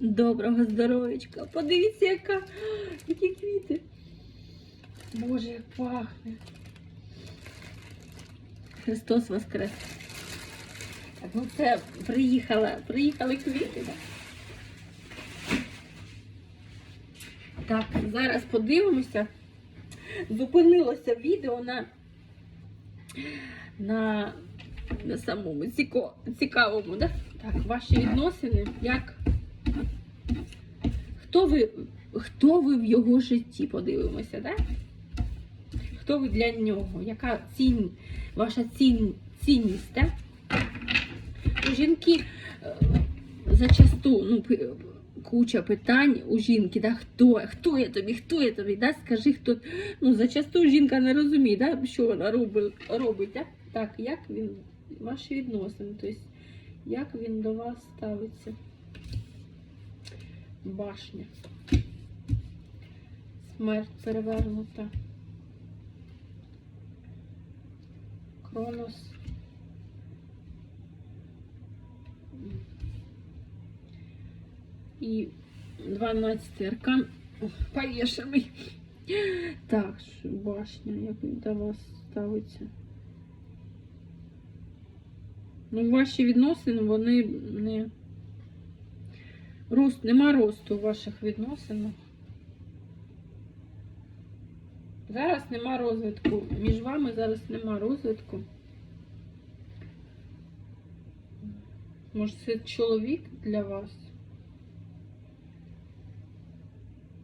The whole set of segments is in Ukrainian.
Доброго здоров'ячка. Подивіться, яка, які квіти. Боже, як пахне. Христос Воскрес. Так, ну це приїхала, приїхали квіти. Так? Так, зараз подивимося. Зупинилося відео на, на, на самому цікавому, да? Так, ваші відносини, як. Хто ви, хто ви в його житті? Подивимося, да? Хто ви для нього? Яка цінь, ваша цін, цінність, да? У жінки е, зачасту, ну, куча питань у жінки, да? хто, хто я тобі, хто я тобі, да? скажи, хто. Ну, зачасту жінка не розуміє, да? що вона робить, робить да? так, як він, ваші відносини, тобто, як він до вас ставиться. Башня. Смерть перевернута. Кронос. І 12 аркан повішений. Так, що башня, як до вас ставиться. Ну, ваші відносини, вони не. Рост, нема росту в ваших відносинах. Зараз нема розвитку. Між вами зараз нема розвитку. Може, це чоловік для вас?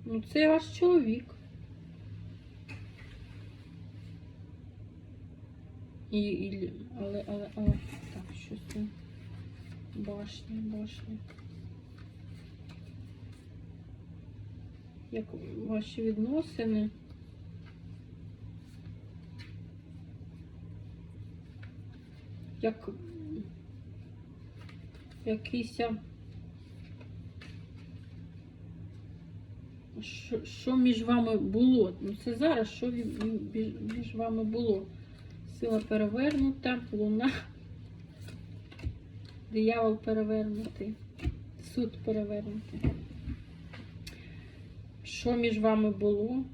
Ну, це ваш чоловік. І, і, але, але, але, так, що це? Башня, башня. Як ваші відносини? Як якийсь. Що, що між вами було? Ну це зараз, що між, вами було? Сила перевернута, луна, диявол перевернутий, суд перевернутий. Що між вами було?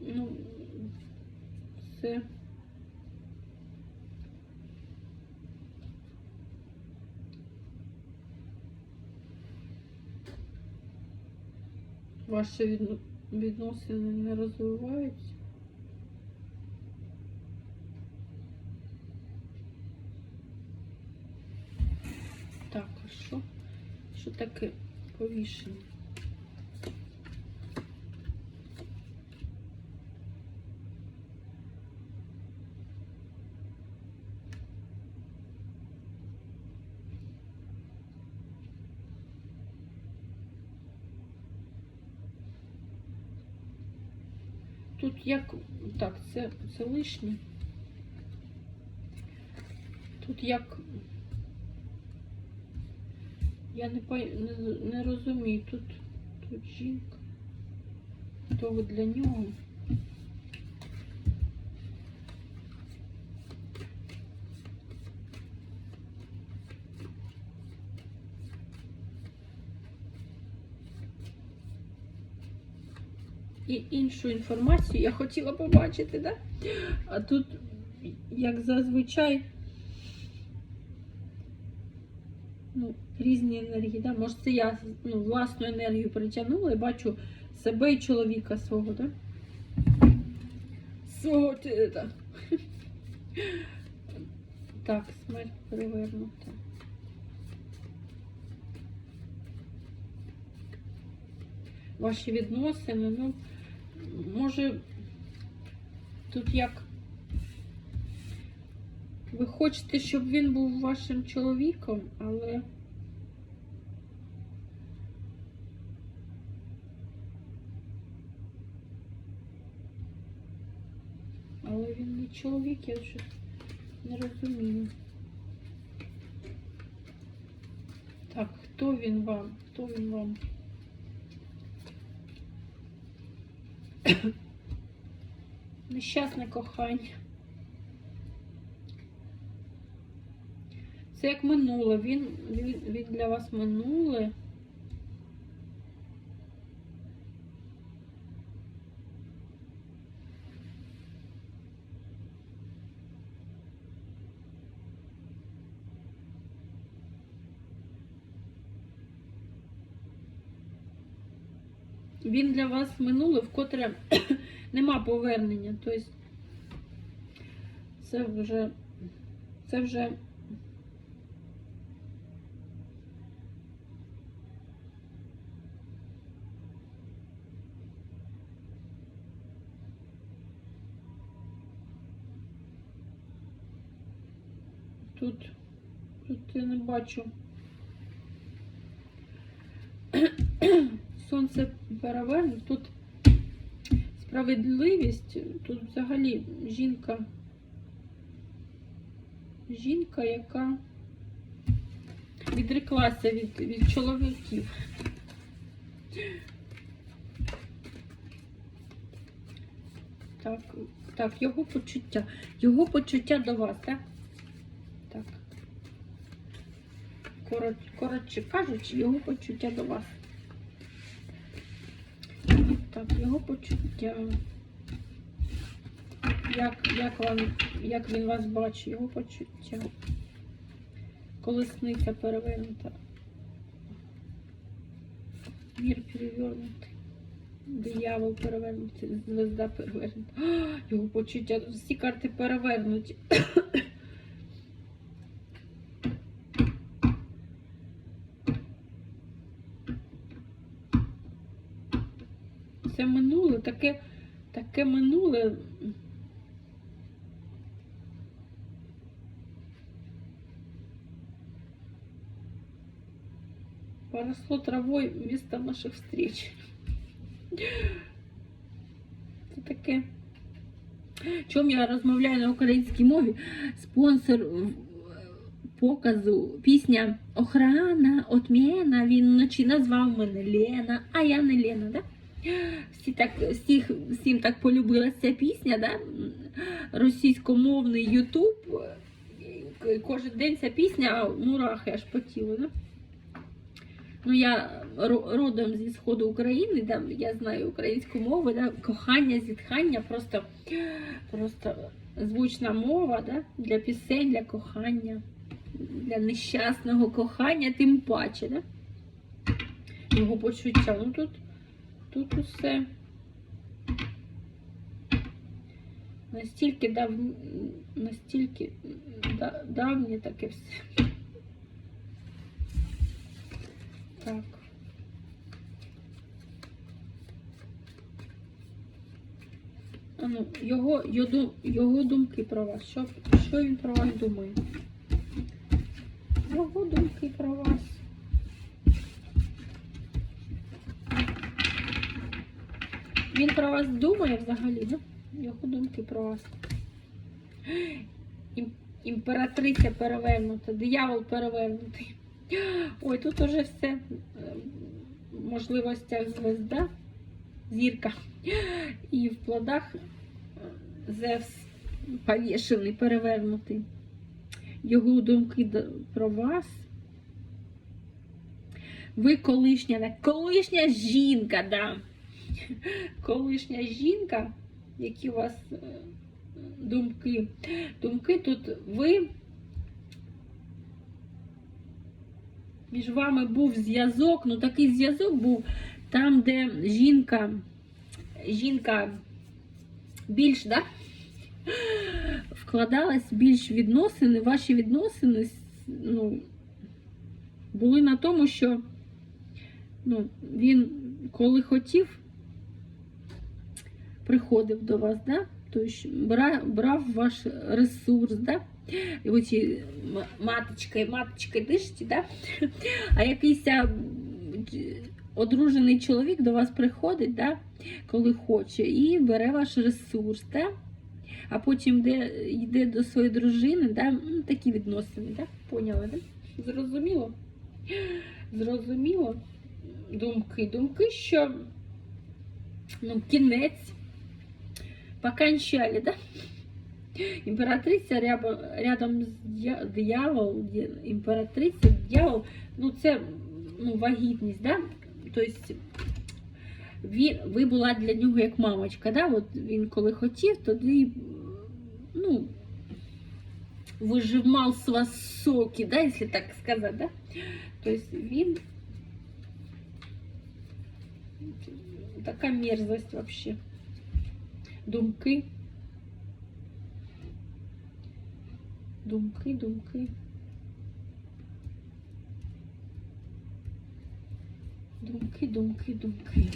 Ну, це. Ваші відносини не розвиваються. Так, а що? Що таке повішення? Тут як. Так, це, це лишнє. Тут як. Я не, не, не розумію. Тут, тут жінка. То ви для нього. І іншу інформацію я хотіла побачити, да? А тут, як зазвичай, ну, різні енергії, да? Може, це я ну, власну енергію притягнула і бачу себе і чоловіка свого, да? Свого та. Так, смерть перевернута. Ваші відносини, ну, може, тут як ви хочете, щоб він був вашим чоловіком, але але він не чоловік, я щось не розумію. Так, Хто він вам? Хто він вам? Нещасне кохання. Це як минуле. Він, він, він для вас минуле. Він для вас минуле, вкотре нема повернення. Тобто це вже це вже тут, тут я не бачу. Сонце переверне, тут справедливість, тут взагалі жінка, жінка, яка відреклася від, від чоловіків. Так, так, його почуття. Його почуття до вас, так? Так. Коротше, кажучи, його почуття до вас. Так, його почуття. Як, як, вам, як він вас бачить, його почуття. Колесниця перевернута. Мір перевернутий. Диявол перевернутий, звезда перевернута. Його почуття. Всі карти перевернуті. Це минуле, таке, таке минуле. Поросло травой вместо наших встреч. Це таке. Чому я розмовляю на українській мові? Спонсор показу пісня Охрана, отмена. Він вночі назвав мене Лена, а я не Лена, да? Всі так, всіх, всім так полюбилася ця пісня, да? російськомовний Ютуб. Кожен день ця пісня, мурахи аж по тілу. Да? Ну, я родом зі сходу України, да? я знаю українську мову, да? кохання, зітхання, просто, просто звучна мова да? для пісень, для кохання, для нещасного кохання, тим паче. Да? Його почуття. Ну тут Тут усе настільки дав... настільки давнє таке все. Так. Ну, його, його, його думки про вас. Що, що він про вас думає? Його думки про вас. Він про вас думає взагалі, да? Його думки про вас. Ім- Імператриця перевернута, диявол перевернутий. Ой, тут уже все. В можливостях звезда, зірка. І в плодах Зевс повішений, перевернутий. Його думки про вас. Ви колишня, колишня жінка, да колишня жінка, які у вас е, думки. Думки тут ви. Між вами був зв'язок, ну такий зв'язок був там, де жінка, жінка більш, да? вкладалась більш відносини, ваші відносини ну, були на тому, що ну, він коли хотів, приходив до вас, да? тобто брав, ваш ресурс, да? І м- маточки, маточки дишті, да? а якийсь одружений чоловік до вас приходить, да? коли хоче, і бере ваш ресурс, да? а потім йде, йде до своєї дружини, да? такі відносини, да? поняли, да? зрозуміло? Зрозуміло? Думки. Думки, що ну, кінець покончали, да? Імператриця рядом, з дья- диявол, ді- імператриця, дьявол, ну це ну, вагітність, да? Тобто він, ви була для нього як мамочка, да? От він коли хотів, тоді ну, вижимав з вас соки, да, якщо так сказати, да? Тобто він така мерзость вообще. Думки. Думки, думки. Думки, думки, думки.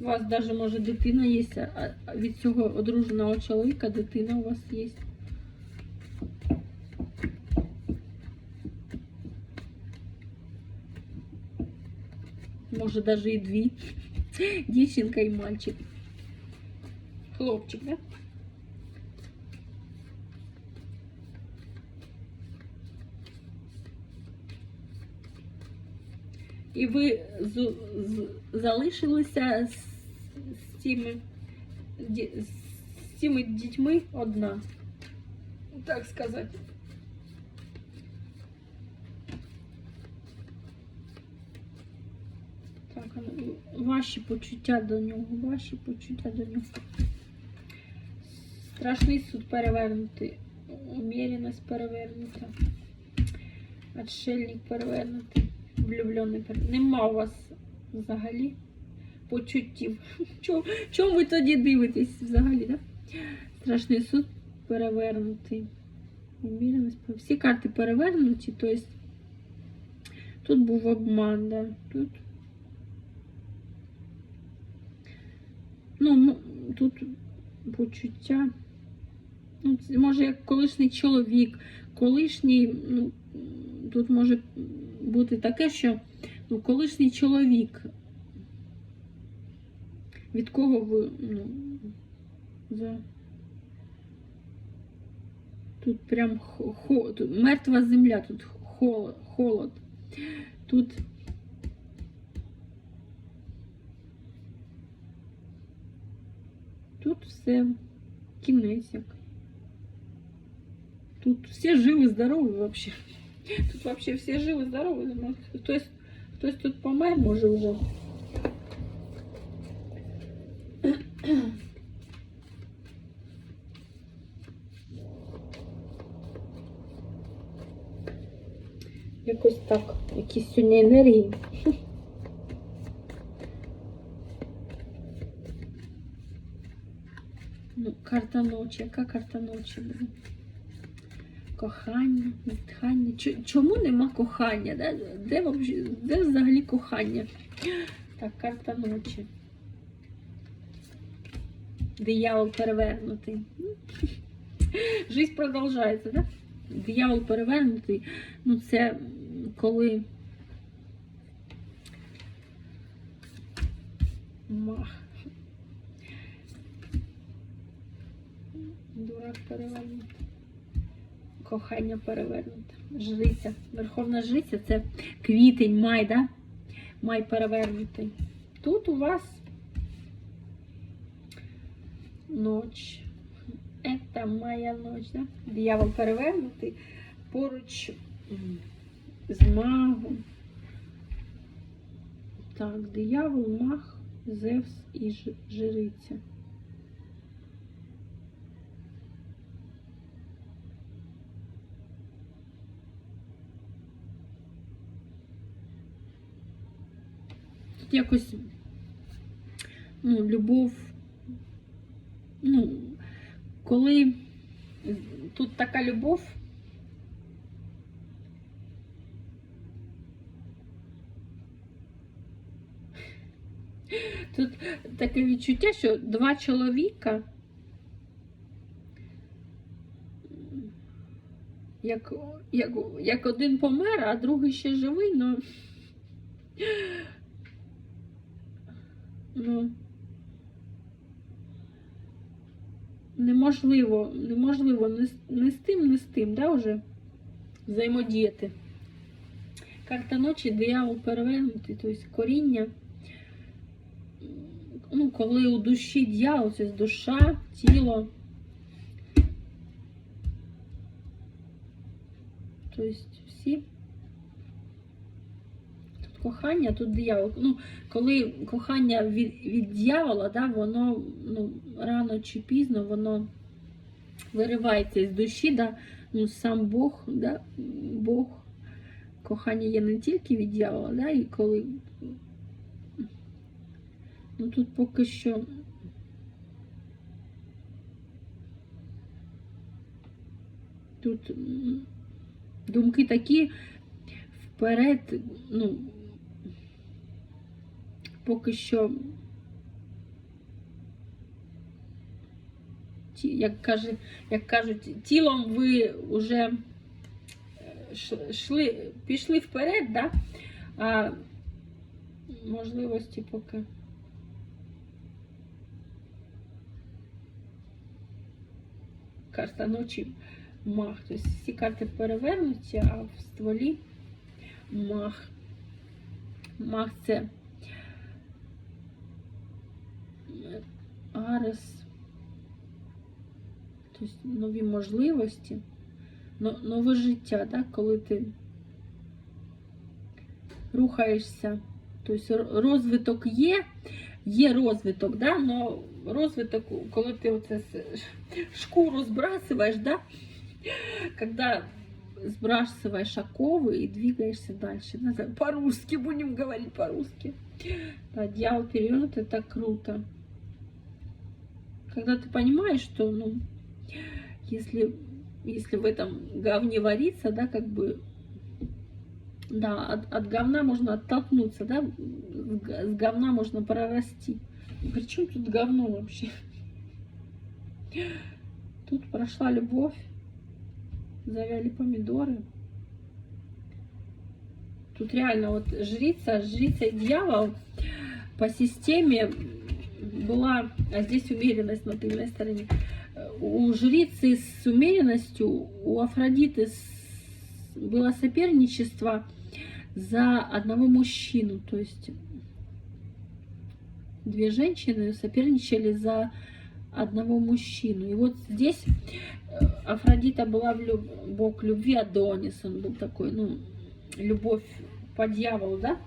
У вас даже може дитина є, а від цього одруженого чоловіка дитина у вас є. Може даже і дві. Дівчинка і мальчик. Хлопчик, да? І ви з, з, залишилися з, з, цими, ді- з цими дітьми одна. Так сказати. Ваші почуття до нього, ваші почуття до нього. Страшний суд перевернутий. Уміряність перевернута. Отшельник перевернутий. Влюблений перевернутий. Нема у вас взагалі почуттів. Чому, чому ви тоді дивитесь взагалі, да? Страшний суд перевернутий. Пер- Всі карти перевернуті, тобто тут був обман, да. Тут Ну, тут почуття. Ну, це може як колишній чоловік, колишній, ну, тут може бути таке, що ну, колишній чоловік, від кого ви, ну, за... Тут прям хо, хо- тут мертва земля, тут холод, холод. Тут Тут все кінець як. Тут всі живі, здорові вообще. Тут вообще всі живі, здорові. Хтось, хтось тут помер, може вже. Якось так, якісь сьогодні енергії. Ну, карта ночі. Яка карта ночі буде? Кохання, відхання. Чо- Чому нема кохання? Да? Де, вообще- де взагалі кохання? Так, карта ночі. Диявол перевернутий. Ну, Жизнь продовжується, да? Диявол перевернутий. Ну, це коли. Мах. Дурак перевернути. Кохання перевернуте. Жриця. Верховна жриця це квітень, май, да? Май перевернутий. Тут у вас ніч. Это моя ніч, да? Диявол перевернутий. Поруч з магом. Так, диявол, маг, Зевс і жриця. Якось ну, любов. Ну, коли тут така любов. Тут таке відчуття, що два чоловіка, як, як, як один помер, а другий ще живий, ну ну, неможливо, неможливо не, не з тим, не з тим, да, вже взаємодіяти. Карта ночі, диявол перевернутий, тобто коріння. Ну, коли у душі дьявол, це душа, тіло. Тобто всі. Кохання, тут диявол. Ну, коли кохання від, від дьявола, да, воно ну, рано чи пізно воно виривається з душі, да, ну, сам Бог, да, Бог. Кохання є не тільки від дьявола, да, і коли. Ну тут поки що. Тут думки такі вперед, ну, поки що, як, каже, як кажуть, тілом ви вже шли, пішли вперед, да? а можливості поки. Карта ночі мах. Тобто всі карти перевернуті, а в стволі мах. Мах це Арес. Тобто нові можливості, но- нове життя, да? коли ти рухаєшся. Тобто р- розвиток є, є розвиток, да? но розвиток, коли ти оце с- шкуру збрасываешь, да? Когда сбрасываешь оковы и двигаешься дальше. Надо По-русски будем говорить по-русски. Да, дьявол перевернут, это круто. Когда ты понимаешь, что, ну, если, если в этом говне вариться, да, как бы, да, от, от говна можно оттолкнуться, да, с говна можно прорасти. Причем тут говно вообще? Тут прошла любовь, завяли помидоры. Тут реально вот жрица, жрица и дьявол по системе была, а здесь умеренность на тыльной стороне. У жрицы с умеренностью, у Афродиты было соперничество за одного мужчину. То есть две женщины соперничали за одного мужчину. И вот здесь э, Афродита была в люб- бог любви, Адонис, он был такой, ну, любовь по дьяволу, да?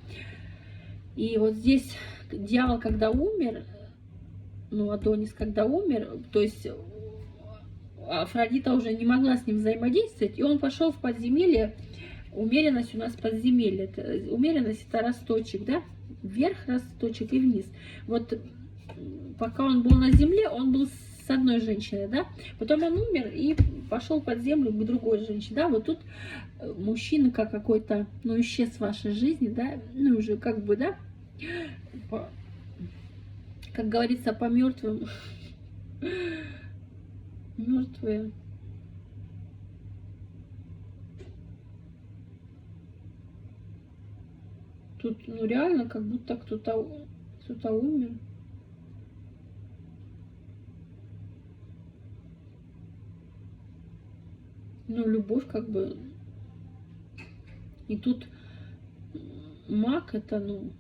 И вот здесь дьявол, когда умер, ну, Адонис, когда умер, то есть Афродита уже не могла с ним взаимодействовать, и он пошел в подземелье. Умеренность у нас подземелье. Умеренность это росточек, да? Вверх росточек и вниз. Вот пока он был на земле, он был с одной женщиной, да? Потом он умер и пошел под землю к другой женщине, да? Вот тут э, мужчина как какой-то, ну, исчез в вашей жизни, да? Ну, уже как бы, да? Как говорится, по мертвым. Мертвые. Тут, ну, реально, как будто кто-то кто умер. Ну, любовь как бы. И тут маг это, ну,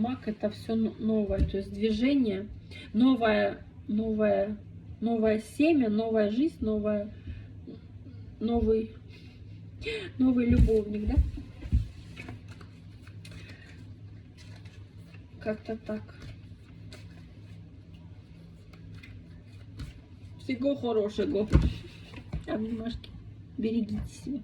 маг это все новое, то есть движение, новое, новое, новое семя, новая жизнь, новая, новый, новый любовник, да? Как-то так. Всего хорошего. Обнимашки. Берегите себя.